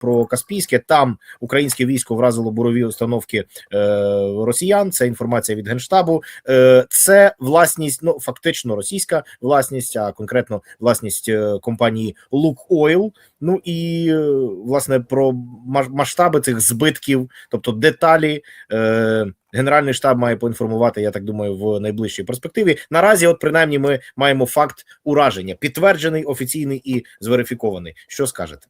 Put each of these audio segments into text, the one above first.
про Каспійське. Там українське військо вразило бурові установки е, росіян. Це інформація від генштабу. Е, це власність, ну фактично російська власність, а конкретно власність е, компанії Лукойл. Ну і власне про масштаби цих збитків, тобто деталі. Генеральний штаб має поінформувати, я так думаю, в найближчій перспективі. Наразі, от принаймні, ми маємо факт ураження, підтверджений, офіційний і зверифікований. Що скажете?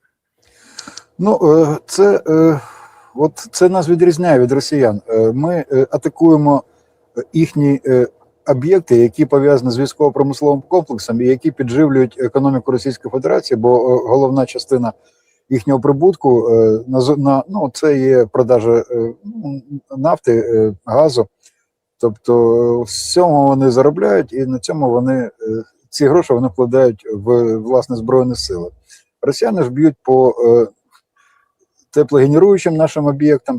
Ну, е, це, е, от це нас відрізняє від росіян. Е, Ми атакуємо їхні об'єкти, які пов'язані з військово-промисловим комплексом і які підживлюють економіку Російської Федерації, бо головна частина їхнього прибутку на, ну, це є продажа нафти, газу. Тобто з цього вони заробляють, і на цьому вони ці гроші вони вкладають в власне збройні сили. Росіяни ж б'ють по теплогенеруючим нашим об'єктам,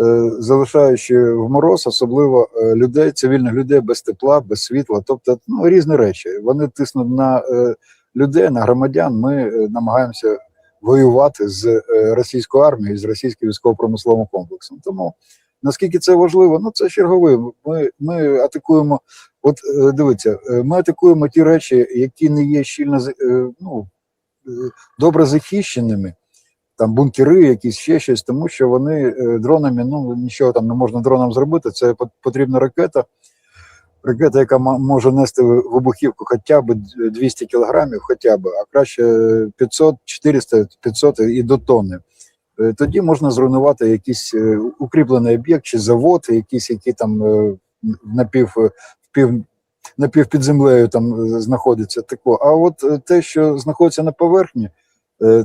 е, залишаючи в мороз, особливо е, людей, цивільних людей без тепла, без світла, тобто ну, різні речі. Вони тиснуть на е, людей, на громадян. Ми намагаємося воювати з російською армією, з російським військово-промисловим комплексом. Тому наскільки це важливо, ну це черговий. Ми, ми атакуємо. От дивіться, ми атакуємо ті речі, які не є щільно ну, добре захищеними там бункери, якісь ще щось, тому що вони е, дронами, ну нічого там не можна дроном зробити. Це потрібна ракета. Ракета, яка може нести вибухівку хоча б 200 кілограмів, хоча б, а краще 500, 400, 500 і до тонни. Е, Тоді можна зруйнувати якийсь е, укріплений об'єкт чи завод, якийсь, який там напів, впів, напів під землею там знаходиться. Тако. А от те, що знаходиться на поверхні,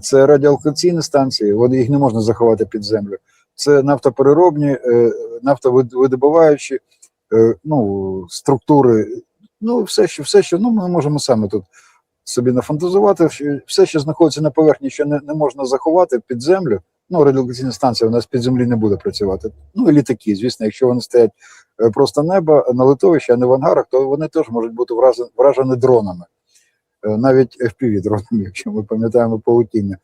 Це радіолокаційні станції, вони їх не можна заховати під землю. Це нафтопереробні, е, нафтовидобуваючі е, ну, структури. Ну, все, що, все, що ну, ми можемо саме тут собі нафантазувати. Все, що знаходиться на поверхні, що не, не можна заховати під землю. Ну, радіолокаційна станція у нас під землі не буде працювати. Ну і літаки, звісно, якщо вони стоять е, просто неба на литовищі, а не в ангарах, то вони теж можуть бути вражені, вражені дронами е, навіть FPV дронами, якщо ми пам'ятаємо паутіння.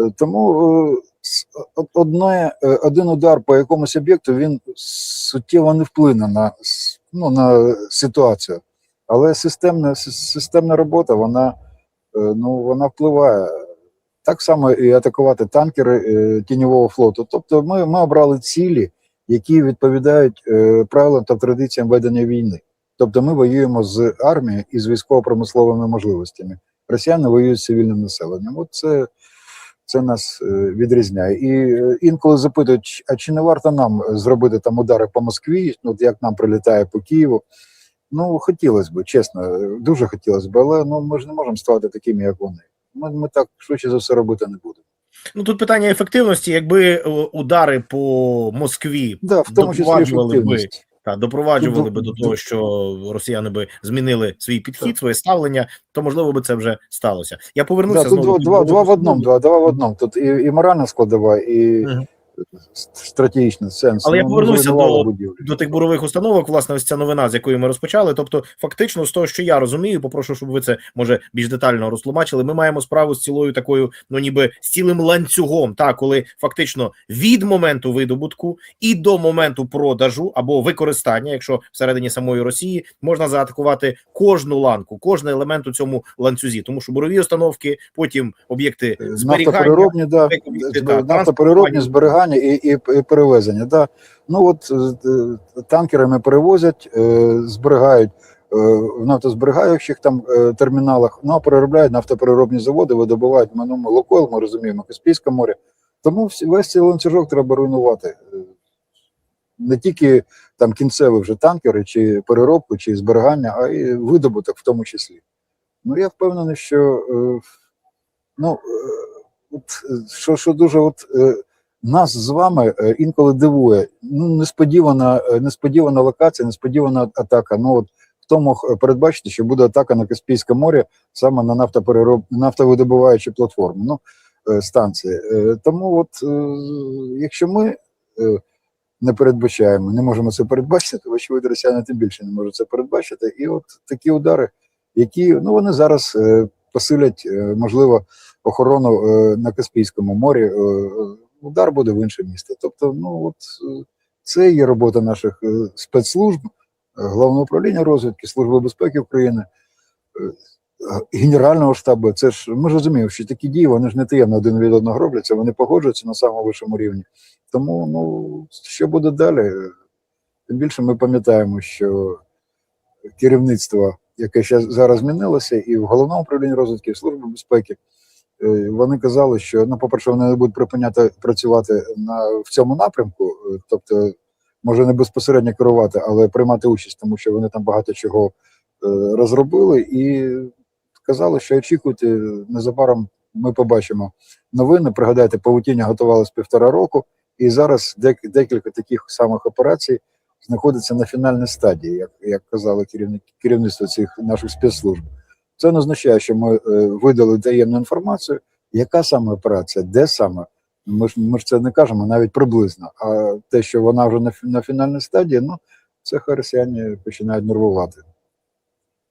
Е, Тому е, одне, е, один удар по якомусь об'єкту він суттєво не вплине на, ну, на ситуацію. Але системна, системна робота, вона, е, ну, вона впливає. Так само і атакувати танкери е, тіньового флоту. Тобто ми, ми обрали цілі, які відповідають е, правилам та традиціям ведення війни. Тобто ми воюємо з армією і з військово-промисловими можливостями. Росіяни воюють з цивільним населенням. От це, це нас е, відрізняє. І е, інколи запитують, а чи не варто нам зробити там удари по Москві, ну от як нам прилітає по Києву. Ну, хотілося б, чесно, дуже хотілося б, але ну, ми ж не можемо ставати такими, як вони. Ми, ми так швидше за все робити не будемо. Ну тут питання ефективності. Якби е, удари по Москві Да, в тому числі би. Та допроваджували би до того, що росіяни би змінили свій підхід, своє ставлення, то можливо би це вже сталося. Я повернуся Да, тут знову два, два, два в одному, два, два в одному. Тут і, і моральна складова, і Мгм. Стратегічний сенс. Але я Ну, ми повернуся до- до тих бурових установок, власне, ось ця новина, з якої ми розпочали. Тобто, фактично, з того, що я розумію, попрошу, щоб ви це може більш детально розтлумачили. Ми маємо справу з цілою такою, ну ніби з цілим ланцюгом, та коли фактично від моменту видобутку і до моменту продажу або використання, якщо всередині самої Росії можна заатакувати кожну ланку, кожен елемент у цьому ланцюзі, тому що бурові установки, потім об'єкти зберігання. Нафтопереробні, да, нафтопереробні, транспортування. Зберігання і, і, і перевезення. Да. Ну от е, е, танкерами перевозять, е, зберігають в нафтозберігаючих там терміналах, ну а переробляють нафтопереробні заводи, видобувають ну, ми Лукойл, ми розуміємо, Каспійське море. Тому весь цей ланцюжок треба руйнувати. Не тільки там кінцеві вже танкери, чи переробку, чи зберігання, а й видобуток в тому числі. Ну я впевнений, що ну, от, що, що дуже от, нас з вами е, інколи дивує. Ну, несподівана, е, несподівана локація, несподівана атака. Ну, от, хто мог е, передбачити, що буде атака на Каспійське море саме на нафтоперероб... нафтовидобуваючі платформи, ну, станції. Тому, от, якщо ми не передбачаємо, не можемо це передбачити, то очевидно, росіяни тим більше не можуть це передбачити. І от такі удари, які ну вони зараз посилять, можливо, охорону на Каспійському морі. Удар буде в інше місто. Тобто, ну от е, це є робота наших е, спецслужб, е, головного управління розвідки, Служби безпеки України, Генерального штабу. Це ж ми ж розуміємо, що такі дії вони ж не таємно один від одного робляться, вони погоджуються на самому вищому рівні. Тому ну що буде далі? Тим більше ми пам'ятаємо, що керівництво, яке зараз змінилося, і в головному управлінні розвідки, і в Службі безпеки, вони казали, що ну, по-перше, вони не будуть припиняти працювати на в цьому напрямку, е, тобто, може не безпосередньо керувати, але приймати участь, тому що вони там багато чого е, розробили, і казали, що очікуйте, незабаром ми побачимо новини. Пригадайте, павутіння готувалось півтора року, і зараз дек- декілька таких самих операцій знаходиться на фінальній стадії, як, як казали керівник, керівництво цих наших спецслужб. Це не означає, що ми е, видали таємну інформацію, яка саме операція, де саме. Ми ж, ми ж це не кажемо навіть приблизно. А те, що вона вже на, на фінальній стадії, ну це хай росіяни починають нервувати.